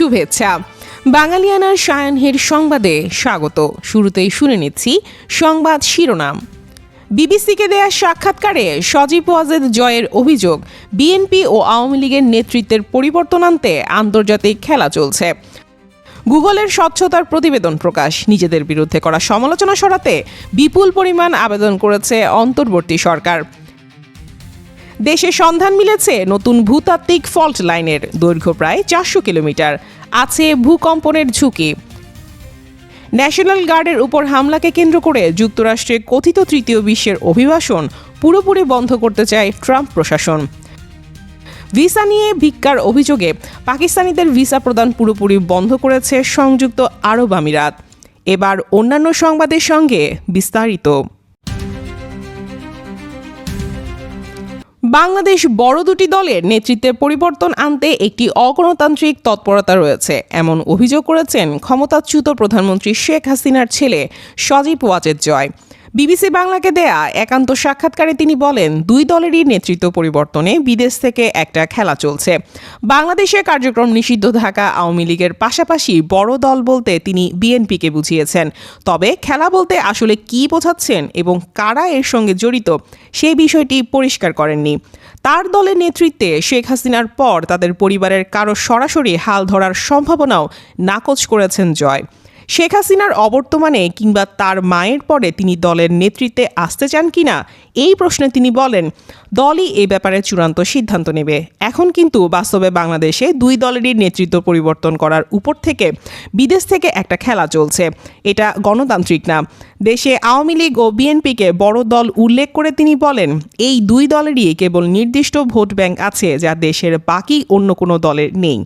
শুভেচ্ছা। বাঙালিয়ানার সায়ানহের সংবাদে স্বাগত। শুরুতেই শুনে নিচ্ছি সংবাদ শিরোনাম। বিবিসিকে দেয়া সাক্ষাৎকারে সজীব ওয়াজেদ জয়ের অভিযোগ, বিএনপি ও আওয়ামী লীগের নেতৃত্বের পরিবর্তন আনতে আন্তর্জাতিক খেলা চলছে। গুগলের স্বচ্ছতার প্রতিবেদন প্রকাশ, নিজেদের বিরুদ্ধে করা সমালোচনা সরাতে বিপুল পরিমাণ আবেদন করেছে অন্তর্বর্তী সরকার। দেশে সন্ধান মিলেছে নতুন ভূতাত্ত্বিক ফল্ট লাইনের দৈর্ঘ্য প্রায় চারশো কিলোমিটার। আছে ভূকম্পনের ঝুঁকি। ন্যাশনাল গার্ডের উপর হামলাকে কেন্দ্র করে যুক্তরাষ্ট্রে কথিত তৃতীয় বিশ্বের অভিবাসন পুরোপুরি বন্ধ করতে চায় ট্রাম্প প্রশাসন। ভিসা নিয়ে ভিক্ষার অভিযোগে পাকিস্তানিদের ভিসা প্রদান পুরোপুরি বন্ধ করেছে সংযুক্ত আরব আমিরাত। এবার অন্যান্য সংবাদের সঙ্গে বিস্তারিত। বাংলাদেশ বড় দুটি দলের নেতৃত্বের পরিবর্তন আনতে একটি অগণতান্ত্রিক তৎপরতা রয়েছে, এমন অভিযোগ করেছেন ক্ষমতাচ্যুত প্রধানমন্ত্রী শেখ হাসিনার ছেলে সজীব ওয়াজেদ জয়। বিবিসি বাংলাকে দেয়া একান্ত সাক্ষাৎকারে তিনি বলেন, দুই দলেরই নেতৃত্ব পরিবর্তনে বিদেশ থেকে একটা খেলা চলছে। বাংলাদেশে কার্যক্রম নিষিদ্ধ থাকা আওয়ামী লীগের পাশাপাশি বড় দল বলতে তিনি বিএনপিকে বুঝিয়েছেন। তবে খেলা বলতে আসলে কি বোঝাচ্ছেন এবং কারা এর সঙ্গে জড়িত সেই বিষয়টি পরিষ্কার করেননি। তার দলের নেতৃত্বে শেখ হাসিনার পর তাদের পরিবারের কারও সরাসরি হাল ধরার সম্ভাবনাও নাকচ করেছেন জয়। শেখ হাসিনার অবর্তমানে কিংবা তার মায়ের পরে তিনি দলের নেতৃত্বে আসতে চান কিনা এই প্রশ্নে তিনি বলেন, দলই এ ব্যাপারে চূড়ান্ত সিদ্ধান্ত নেবে। এখন কিন্তু বাস্তবে বাংলাদেশে দুই দলেরই নেতৃত্ব পরিবর্তন করার উপর থেকে বিদেশ থেকে একটা খেলা চলছে। এটা গণতান্ত্রিক না। দেশে আওয়ামী লীগ ও বিএনপিকে বড় দল উল্লেখ করে তিনি বলেন, এই দুই দলেরই কেবল নির্দিষ্ট ভোট ব্যাংক আছে যা দেশের বাকি অন্য কোনো দলের নেই।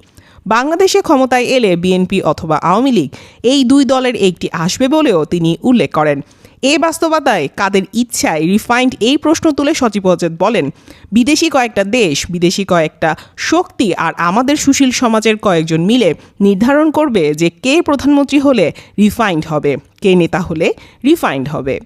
বাংলাদেশে ক্ষমতায় এলে বিএনপি অথবা আওয়ামী লীগ এই দুই দলের একটি আসবে বলেও তিনি উল্লেখ করেন। এ বাস্তবতায় কাদের ইচ্ছায় রিফাইন্ড এই প্রশ্ন তুলে সচিব বলেন, বিদেশি কয়েকটা দেশ, বিদেশি কয়েকটা শক্তি আর আমাদের সুশীল সমাজের কয়েকজন মিলে নির্ধারণ করবে যে কে প্রধানমন্ত্রী হলে রিফাইন্ড হবে, কে নেতা হলে রিফাইন্ড হবে।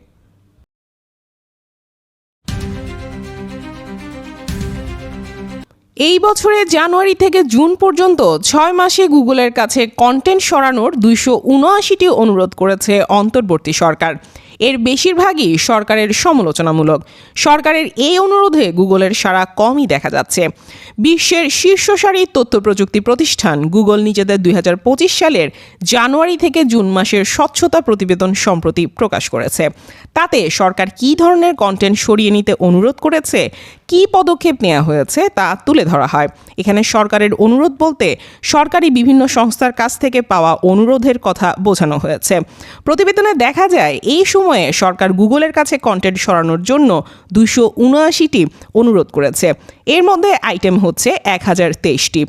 এই বছরের জানুয়ারি থেকে জুন পর্যন্ত ছয় মাসে গুগলের কাছে কন্টেন্ট সরানোর দুইশো উনআশিটি অনুরোধ করেছে অন্তর্বর্তী সরকার। এর বেশিরভাগই সরকারের সমালোচনামূলক। সরকারের এই অনুরোধে গুগলের সারা কমই দেখা যাচ্ছে। বিশ্বের শীর্ষ সারির তথ্য প্রযুক্তি প্রতিষ্ঠান গুগল নিজেদের দুই হাজার পঁচিশ সালের জানুয়ারি থেকে জুন মাসের স্বচ্ছতা প্রতিবেদন সম্প্রতি প্রকাশ করেছে। তাতে সরকার কী ধরনের কন্টেন্ট সরিয়ে নিতে অনুরোধ করেছে, কী পদক্ষেপ নেওয়া হয়েছে তা তুলে ধরা হয়। এখানে সরকারের অনুরোধ বলতে সরকারি বিভিন্ন সংস্থার কাছ থেকে পাওয়া অনুরোধের কথা বোঝানো হয়েছে। প্রতিবেদনে দেখা যায়, এই সময়ে সরকার গুগলের কাছে কন্টেন্ট সরানোর জন্য দুইশো উনআশিটি অনুরোধ করেছে। এর মধ্যে আইটেম হচ্ছে এক হাজার তেইশটি।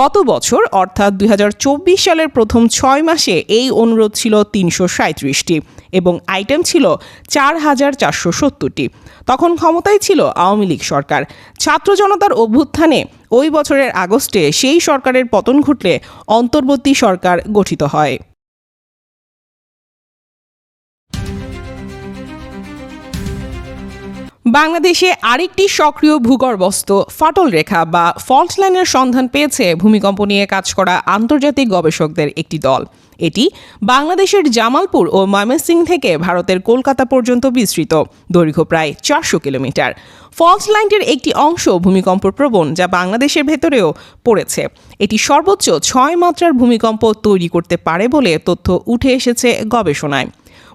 গত বছর, অর্থাৎ দুই হাজার চব্বিশ সালের প্রথম ছয় মাসে এই অনুরোধ ছিল তিনশো সাঁত্রিশটি এবং আইটেম ছিল চার হাজার চারশো সত্তরটি। তখন ক্ষমতায় ছিল আওয়ামী লীগ সরকার। ছাত্র জনতার অভ্যুত্থানে ওই বছরের আগস্টে সেই সরকারের পতন ঘটলে অন্তর্বর্তী সরকার গঠিত হয়। বাংলাদেশে আরেকটি সক্রিয় ভূগর্ভস্থ ফাটল রেখা বা ফল্ট লাইনের সন্ধান পেয়েছে ভূমিকম্প নিয়ে কাজ করা আন্তর্জাতিক গবেষকদের একটি দল। এটি বাংলাদেশের জামালপুর ও ময়মনসিং থেকে ভারতের কলকাতা পর্যন্ত বিস্তৃত, দৈর্ঘ্য প্রায় চারশো কিলোমিটার। ফল্ট লাইনটির একটি অংশ ভূমিকম্প প্রবণ যা বাংলাদেশের ভেতরেও পড়েছে। এটি সর্বোচ্চ ছয় মাত্রার ভূমিকম্প তৈরি করতে পারে বলে তথ্য উঠে এসেছে গবেষণায়।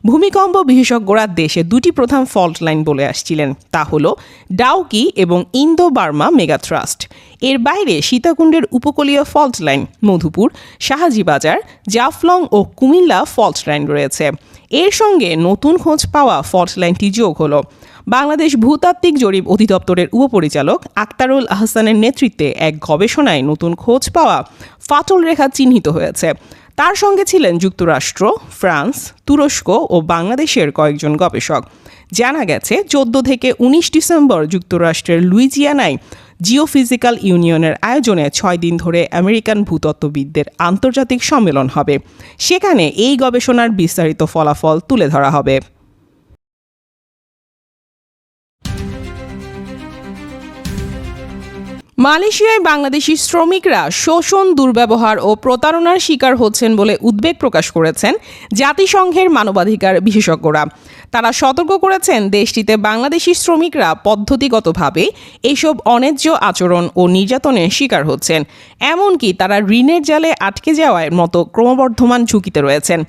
ভূমিকম্প বিশেষজ্ঞরা দেশে দুটি প্রধান ফল্ট লাইন বলে আসছিলেন। তা হল ডাউকি এবং ইন্দো বার্মা মেগাথ্রাস্ট এর বাইরে সীতাকুণ্ডের উপকূলীয় ফল্ট লাইন মধুপুর, শাহাজিবাজার, জাফলং ও কুমিল্লা ফল্ট লাইন রয়েছে। এর সঙ্গে নতুন খোঁজ পাওয়া ফল্ট লাইনটি যোগ হলো। বাংলাদেশ ভূতাত্ত্বিক জরিপ অধিদপ্তরের উপপরিচালক আক্তারুল আহসানের নেতৃত্বে এক গবেষণায় নতুন খোঁজ পাওয়া ফাটল রেখা চিহ্নিত হয়েছে। তার সঙ্গে ছিলেন যুক্তরাষ্ট্র, ফ্রান্স, তুরস্ক ও বাংলাদেশের কয়েকজন গবেষক। জানা গেছে, চোদ্দ থেকে উনিশ ডিসেম্বর যুক্তরাষ্ট্রের লুইজিয়ানায় জিওফিজিক্যাল ইউনিয়নের আয়োজনে ছয় দিন ধরে আমেরিকান ভূতত্ত্ববিদদের আন্তর্জাতিক সম্মেলন হবে। সেখানে এই গবেষণার বিস্তারিত ফলাফল তুলে ধরা হবে। মালয়েশিয়ায় বাংলাদেশি শ্রমিকরা শোষণ, দুর্ব্যবহার ও প্রতারণার শিকার হচ্ছেন বলে উদ্বেগ প্রকাশ করেছেন জাতিসংঘের মানবাধিকার বিশেষজ্ঞরা। তারা সতর্ক করেছেন দেশটিতে বাংলাদেশি শ্রমিকরা পদ্ধতিগতভাবে এইসব অন্যায্য আচরণ ও নির্যাতনের শিকার হচ্ছেন। এমনকি তারা ঋণের জালে আটকে যাওয়ার মতো ক্রমবর্ধমান ঝুঁকিতে রয়েছেন।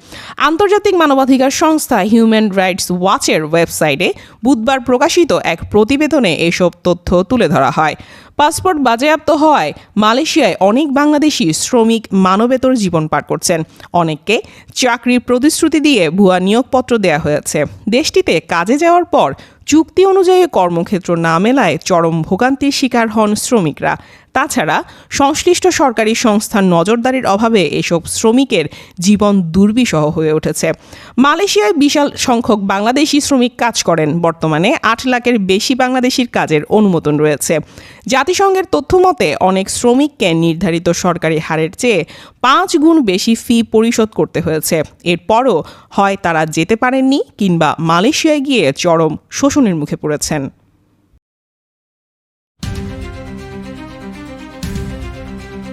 আন্তর্জাতিক মানবাধিকার সংস্থা হিউম্যান রাইটস ওয়াচের ওয়েবসাইটে বুধবার প্রকাশিত এক প্রতিবেদনে এসব তথ্য তুলে ধরা হয়। পাসপোর্ট বাজেয়াপ্ত হওয়ায় মালয়েশিয়ায় অনেক বাংলাদেশি শ্রমিক মানবেতর জীবন পার করছেন। অনেককে চাকরির প্রতিশ্রুতি দিয়ে ভুয়া নিয়োগপত্র দেয়া হয়েছে। দেশটিতে কাজে যাওয়ার পর চুক্তি অনুযায়ী কর্মক্ষেত্র না মেলায় চরম ভোগান্তির শিকার হন শ্রমিকরা। তাছাড়া সংশ্লিষ্ট সরকারি সংস্থার নজরদারির অভাবে এসব শ্রমিকের জীবন দুর্বিষহ হয়ে উঠেছে। মালয়েশিয়ায় বিশাল সংখ্যক বাংলাদেশি শ্রমিক কাজ করেন। বর্তমানে আট লাখের বেশি বাংলাদেশির কাজের অনুমোদন রয়েছে। জাতিসংঘের তথ্য মতে অনেক শ্রমিককে নির্ধারিত সরকারি হারের চেয়ে পাঁচ গুণ বেশি ফি পরিশোধ করতে হয়েছে। এরপরও হয় তারা যেতে পারেননি কিংবা মালয়েশিয়ায় গিয়ে চরম শোষণের মুখে পড়েছেন।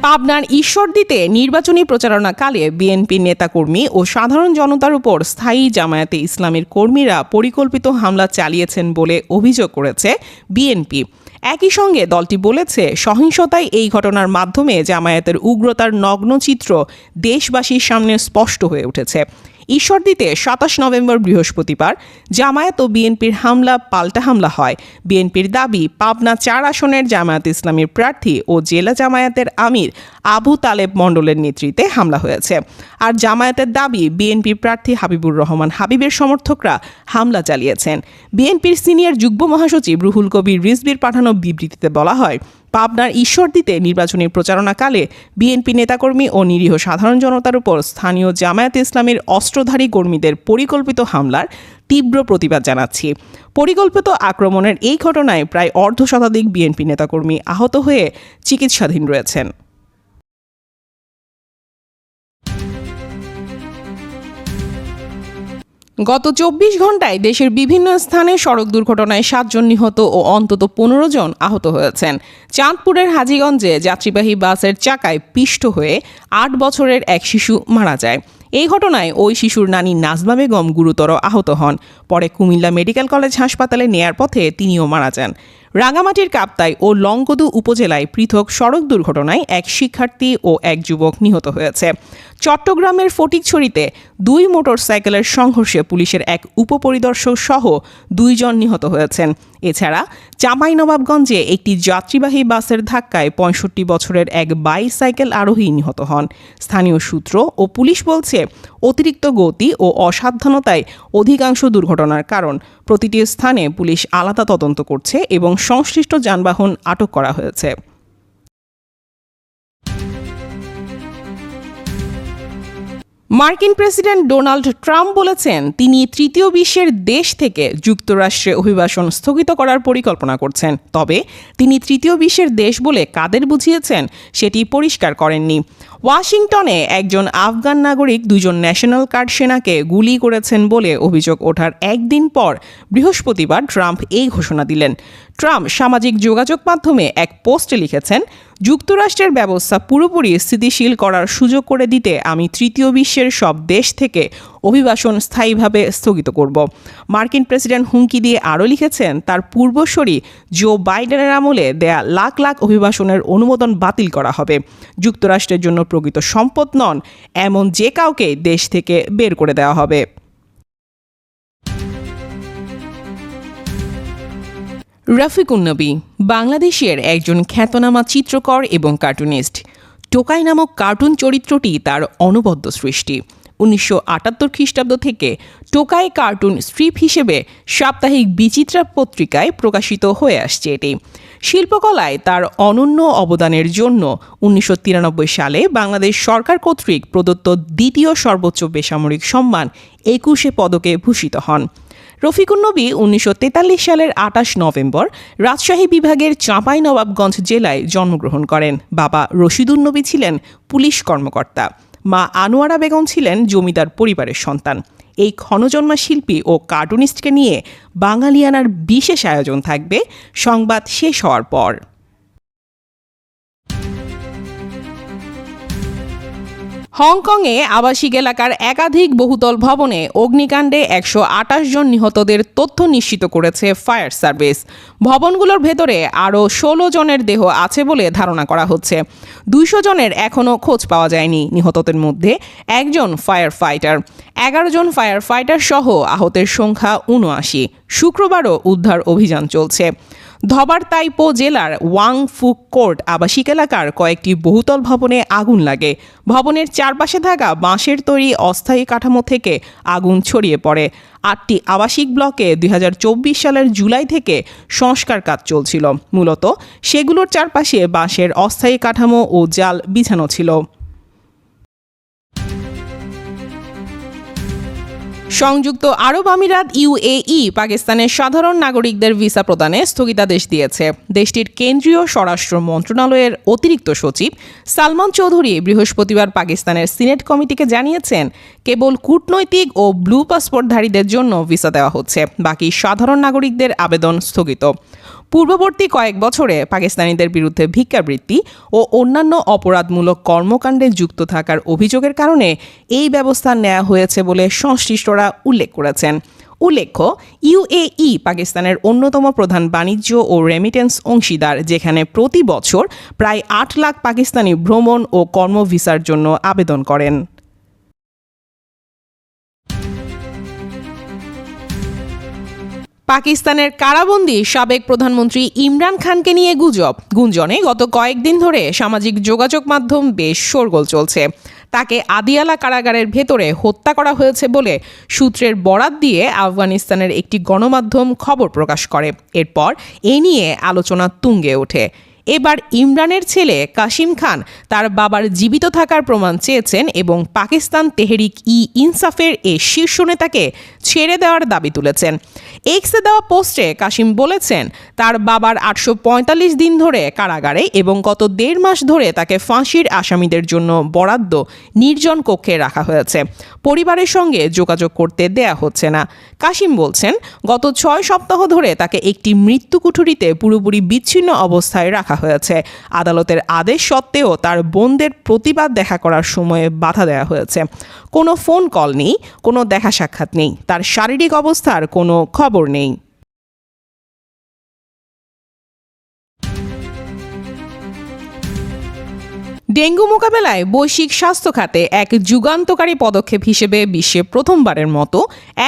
পাবনার ঈশ্বরদীতে নির্বাচনী প্রচারণাকালে বিএনপি নেতাকর্মী ও সাধারণ জনতার উপর স্থায়ী জামায়াতে ইসলামের কর্মীরা পরিকল্পিত হামলা চালিয়েছেন বলে অভিযোগ করেছে বিএনপি। একই সঙ্গে দলটি বলেছে সহিংসতায় এই ঘটনার মাধ্যমে জামায়াতের উগ্রতার নগ্ন চিত্র দেশবাসীর সামনে স্পষ্ট হয়ে উঠেছে। ঈশ্বরদীতে সাতাশ নভেম্বর বৃহস্পতিবার জামায়াত ও বিএনপির হামলা, পাল্টা হামলা হয়। বিএনপির দাবি, পাবনা চার আসনের জামায়াত ইসলামীর প্রার্থী ও জেলা জামায়াতের আমির আবু তালেব মণ্ডলের নেতৃত্বে হামলা হয়েছে। আর জামায়াতের দাবি, বিএনপি প্রার্থী হাবিবুর রহমান হাবিবের সমর্থকরা হামলা চালিয়েছেন। বিএনপির সিনিয়র যুগ্ম মহাসচিব রুহুল কবির রিজবির পাঠানো বিবৃতিতে বলা হয় পাবনার ঈশ্বরদীতে নির্বাচনী প্রচারণাকালে বিএনপি নেতাকর্মী ও নিরীহ সাধারণ জনতার উপর স্থানীয় জামায়াত ইসলামের অস্ত্রধারী কর্মীদের পরিকল্পিত হামলার তীব্র প্রতিবাদ জানাচ্ছি। পরিকল্পিত আক্রমণের এই ঘটনায় প্রায় অর্ধ শতাধিক বিএনপি নেতাকর্মী আহত হয়ে চিকিৎসাধীন রয়েছেন। গত চব্বিশ ঘন্টায় দেশের বিভিন্ন স্থানে সড়ক দুর্ঘটনায় সাতজন নিহত ও অন্তত পনেরো জন আহত হয়েছেন। চাঁদপুরের হাজিগঞ্জে যাত্রীবাহী বাসের চাকায় পিষ্ট হয়ে আট বছরের এক শিশু মারা যায়। এই ঘটনায় ওই শিশুর নানি নাজমা বেগম গুরুতর আহত হন। পরে কুমিল্লা মেডিকেল কলেজ হাসপাতালে নেয়ার পথে তিনিও মারা যান। রাঙামাটির কাপ্তাই ও লংকদু উপজেলায় পৃথক সড়ক দুর্ঘটনায় এক শিক্ষার্থী ও এক যুবক নিহত হয়েছে। চট্টগ্রামের ফটিকছড়িতে দুই মোটরসাইকেলের সংঘর্ষে পুলিশের এক উপপরিদর্শক সহ দুইজন নিহত হয়েছেন। এছাড়া চাঁপাইনবাবগঞ্জে একটি যাত্রীবাহী বাসের ধাক্কায় পঁয়ষট্টি বছরের এক বাইসাইকেল আরোহী নিহত হন। স্থানীয় সূত্র ও পুলিশ বলছে, অতিরিক্ত গতি ও অসাবধানতায় অধিকাংশ দুর্ঘটনার কারণ। প্রতিটি স্থানে পুলিশ আলাদা তদন্ত করছে এবং সংশ্লিষ্ট যানবাহন আটক করা হয়েছে। মার্কিন প্রেসিডেন্ট ডোনাল্ড ট্রাম্প বলেছেন, তিনি তৃতীয় বিশ্বের দেশ থেকে যুক্তরাষ্ট্রে অভিবাসন স্থগিত করার পরিকল্পনা করছেন। তবে তিনি তৃতীয় বিশ্বের দেশ বলে কাদের বুঝিয়েছেন সেটি পরিষ্কার করেননি। ওয়াশিংটনে একজন আফগান নাগরিক দুজন ন্যাশনাল কার্ড সেনাকে গুলি করেছেন বলে অভিযোগ ওঠার একদিন পর বৃহস্পতিবার ট্রাম্প এই ঘোষণা দিলেন। ট্রাম্প সামাজিক যোগাযোগ মাধ্যমে এক পোস্টে লিখেছেন, যুক্তরাষ্ট্রের ব্যবস্থা পুরোপুরি স্থিতিশীল করার সুযোগ করে দিতে আমি তৃতীয় বিশ্বের সব দেশ থেকে অভিবাসন স্থায়ীভাবে স্থগিত করব। মার্কিন প্রেসিডেন্ট হুমকি দিয়ে আরও লিখেছেন, তার পূর্বসরী জো বাইডেনের আমলে দেয়া লাখ লাখ অভিবাসনের অনুমোদন বাতিল করা হবে। যুক্তরাষ্ট্রের জন্য প্রকৃত সম্পদ নন, এমন যে কাউকে দেশ থেকে বের করে দেওয়া হবে। রফিকুন নবী বাংলাদেশের একজন খ্যাতনামা চিত্রকর এবং কার্টুনিস্ট। টোকাই নামক কার্টুন চরিত্রটি তার অনবদ্য সৃষ্টি। উনিশশো আটাত্তর খ্রিস্টাব্দ থেকে টোকাই কার্টুন স্ট্রিপ হিসেবে সাপ্তাহিক বিচিত্রা পত্রিকায় প্রকাশিত হয়ে আসছে এটি। শিল্পকলায় তার অনন্য অবদানের জন্য উনিশশো তিরানব্বই সালে বাংলাদেশ সরকার কর্তৃক প্রদত্ত দ্বিতীয় সর্বোচ্চ বেসামরিক সম্মান একুশে পদকে ভূষিত হন। রফিকুন নবী উনিশশো তেতাল্লিশ সালের আটাশ নভেম্বর রাজশাহী বিভাগের চাঁপাই নবাবগঞ্জ জেলায় জন্মগ্রহণ করেন। বাবা রশিদুন নবী ছিলেন পুলিশ কর্মকর্তা। মা আনোয়ারা বেগম ছিলেন জমিদার পরিবারের সন্তান। এই ক্ষণজন্মা শিল্পী ও কার্টুনিস্টকে নিয়ে বাঙালিয়ানার বিশেষ আয়োজন থাকবে। সংবাদ শেষ হওয়ার পর। হংকংয়ে আবাসিক এলাকার একাধিক বহুতল ভবনে অগ্নিকাণ্ডে একশো আটাশ জন নিহতদের তথ্য নিশ্চিত করেছে ফায়ার সার্ভিস। ভবনগুলোর ভেতরে আরও ষোলো জনের দেহ আছে বলে ধারণা করা হচ্ছে। দুইশো জনের এখনও খোঁজ পাওয়া যায়নি নিহতদের মধ্যে একজন ফায়ার ফাইটার। এগারো জন ফায়ার ফাইটার সহ আহতের সংখ্যা উনআশি শুক্রবারও উদ্ধার অভিযান চলছে। ধবার তাইপো জেলার ওয়াং ফুক কোর্ট আবাসিক এলাকার কয়েকটি বহুতল ভবনে আগুন লাগে। ভবনের চারপাশে থাকা বাঁশের তৈরি অস্থায়ী কাঠামো থেকে আগুন ছড়িয়ে পড়ে। আটটি আবাসিক ব্লকে দুই হাজার চব্বিশ সালের জুলাই থেকে সংস্কার কাজ চলছিল। মূলত সেগুলোর চারপাশে বাঁশের অস্থায়ী কাঠামো ও জাল বিছানো ছিল। সংযুক্ত আরব আমিরাত ইউএই পাকিস্তানের সাধারণ নাগরিকদের ভিসা প্রদানে স্থগিতাদেশ দিয়েছে। দেশটির কেন্দ্রীয় স্বরাষ্ট্র মন্ত্রণালয়ের অতিরিক্ত সচিব সালমান চৌধুরী বৃহস্পতিবার পাকিস্তানের সিনেট কমিটিকে জানিয়েছেন, কেবল কূটনৈতিক ও ব্লু পাসপোর্টধারীদের জন্য ভিসা দেওয়া হচ্ছে, বাকি সাধারণ নাগরিকদের আবেদন স্থগিত। পূর্ববর্তী কয়েক বছরে পাকিস্তানিদের বিরুদ্ধে ভিক্ষাবৃত্তি ও অন্যান্য অপরাধমূলক কর্মকাণ্ডে যুক্ত থাকার অভিযোগের কারণে এই ব্যবস্থা নেওয়া হয়েছে বলে সংশ্লিষ্টরা উল্লেখ করেছেন। উল্লেখ্য ইউএই পাকিস্তানের অন্যতম প্রধান বাণিজ্য ও রেমিটেন্স অংশীদার, যেখানে প্রতি বছর প্রায় আট লাখ পাকিস্তানি ভ্রমণ ও কর্ম ভিসার জন্য আবেদন করেন। পাকিস্তানের কারাবন্দী সাবেক প্রধানমন্ত্রী ইমরান খানকে নিয়ে গুজব। গুঞ্জনে গত কয়েকদিন ধরে সামাজিক যোগাযোগ মাধ্যম বেশ শোরগোল চলছে। তাকে আদিয়ালা কারাগারের ভেতরে হত্যা করা হয়েছে বলে সূত্রের বরাত দিয়ে আফগানিস্তানের একটি গণমাধ্যম খবর প্রকাশ করে। এরপর এ নিয়ে আলোচনা তুঙ্গে ওঠে। এবার ইমরানের ছেলে কাশিম খান তার বাবার জীবিত থাকার প্রমাণ চেয়েছেন এবং পাকিস্তান তেহরিক ই ইনসাফের এ শীর্ষ নেতাকে ছেড়ে দেওয়ার দাবি তুলেছেন। এক্সে দেওয়া পোস্টে কাশিম বলেছেন, তার বাবার আটশো পঁয়তাল্লিশ দিন ধরে কারাগারে এবং গত দেড় মাস ধরে তাকে ফাঁসির আসামিদের জন্য বরাদ্দ নির্জন কক্ষে রাখা হয়েছে। পরিবারের সঙ্গে যোগাযোগ করতে দেয়া হচ্ছে না। কাশিম বলছেন, গত ছয় সপ্তাহ ধরে তাকে একটি মৃত্যু কুঠুরিতে পুরোপুরি বিচ্ছিন্ন অবস্থায় রাখা হয়েছে। আদালতের আদেশ সত্ত্বেও তার বোনদের প্রতিবাদ দেখা করার সময়ে বাধা দেওয়া হয়েছে। কোনো ফোন কল নেই, কোনো দেখা সাক্ষাৎ নেই। তার শারীরিক অবস্থার কোনো খবর নেই। ডেঙ্গু মোকাবেলায় বৈশ্বিক স্বাস্থ্য খাতে এক যুগান্তকারী পদক্ষেপ হিসেবে বিশ্বে প্রথমবারের মতো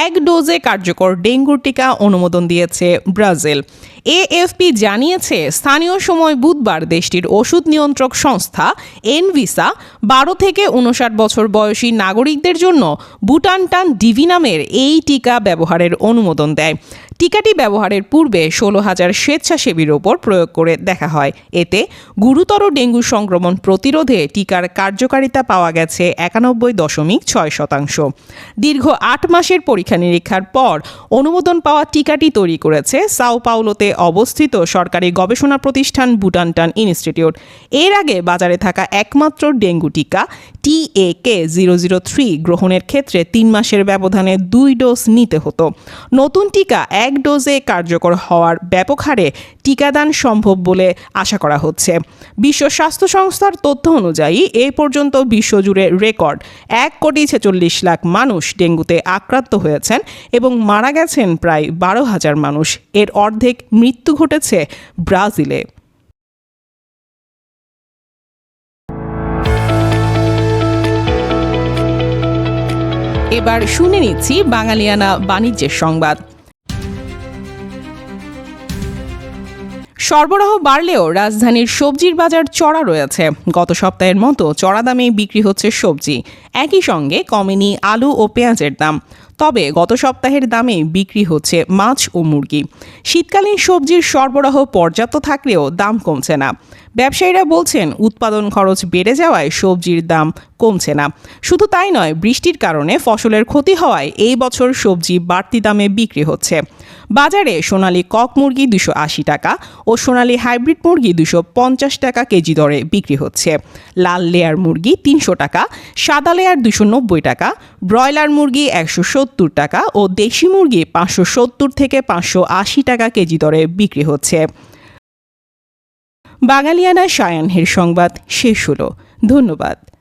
এক ডোজে কার্যকর ডেঙ্গুর টিকা অনুমোদন দিয়েছে ব্রাজিল। এএফপি জানিয়েছে, স্থানীয় সময় বুধবার দেশটির ওষুধ নিয়ন্ত্রক সংস্থা এনভিসা বারো থেকে উনষাট বছর বয়সী নাগরিকদের জন্য বুটানটান ডিভি নামের এই টিকা ব্যবহারের অনুমোদন দেয়। টিকাটি ব্যবহারের পূর্বে ষোলো হাজার স্বেচ্ছাসেবীর ওপর প্রয়োগ করে দেখা হয়। এতে গুরুতর ডেঙ্গু সংক্রমণ প্রতিরোধে টিকার কার্যকারিতা পাওয়া গেছে একানব্বই দশমিক ছয় শতাংশ। দীর্ঘ আট মাসের পরীক্ষা নিরীক্ষার পর অনুমোদন পাওয়া টিকাটি তৈরি করেছে সাও পাউলোতে অবস্থিত সরকারি গবেষণা প্রতিষ্ঠান বুটানটান ইনস্টিটিউট। এর আগে বাজারে থাকা একমাত্র ডেঙ্গু টিকা T A K zero zero three গ্রহণের ক্ষেত্রে তিন মাসের ব্যবধানে দুই ডোজ নিতে হতো। নতুন টিকা এক ডোজে কার্যকর হওয়ার ব্যাপক হারে টিকাদান সম্ভব বলে আশা করা হচ্ছে। বিশ্ব স্বাস্থ্য সংস্থার তথ্য অনুযায়ী এই পর্যন্ত বিশ্বজুড়ে রেকর্ড এক কোটি ছেচল্লিশ লাখ মানুষ ডেঙ্গুতে আক্রান্ত হয়েছেন এবং মারা গেছেন প্রায় বারো হাজার মানুষ। এর অর্ধেক মৃত্যু ঘটেছে ব্রাজিলে। এবার শুনে নিচ্ছি বাঙালিয়ানা বাণিজ্যের সংবাদ। সরবরাহ বাড়লেও রাজধানীর সবজির বাজার চড়া রয়েছে। গত সপ্তাহের মতো চড়া দামেই বিক্রি হচ্ছে সবজি। একই সঙ্গে কমেনি আলু ও পেঁয়াজের দাম। তবে গত সপ্তাহের দামে বিক্রি হচ্ছে মাছ ও মুরগি। শীতকালীন সবজির সরবরাহ পর্যাপ্ত থাকলেও দাম কমছে না। ব্যবসায়ীরা বলছেন, উৎপাদন খরচ বেড়ে যাওয়ায় সবজির দাম কমছে না। শুধু তাই নয়, বৃষ্টির কারণে ফসলের ক্ষতি হওয়ায় এই বছর সবজি বাড়তি দামে বিক্রি হচ্ছে। বাজারে সোনালী কক মুরগি দুশো আশি টাকা ও সোনালী হাইব্রিড মুরগি দুশো পঞ্চাশ টাকা কেজি দরে বিক্রি হচ্ছে। লাল লেয়ার মুরগি তিনশো টাকা, সাদা লেয়ার দুশো নব্বই টাকা, ব্রয়লার মুরগি একশো সত্তর টাকা ও দেশি মুরগি পাঁচশো সত্তর থেকে পাঁচশো আশি টাকা কেজি দরে বিক্রি হচ্ছে। বাঙালিয়ানা সায়ানহের সংবাদ শেষ হলো। ধন্যবাদ।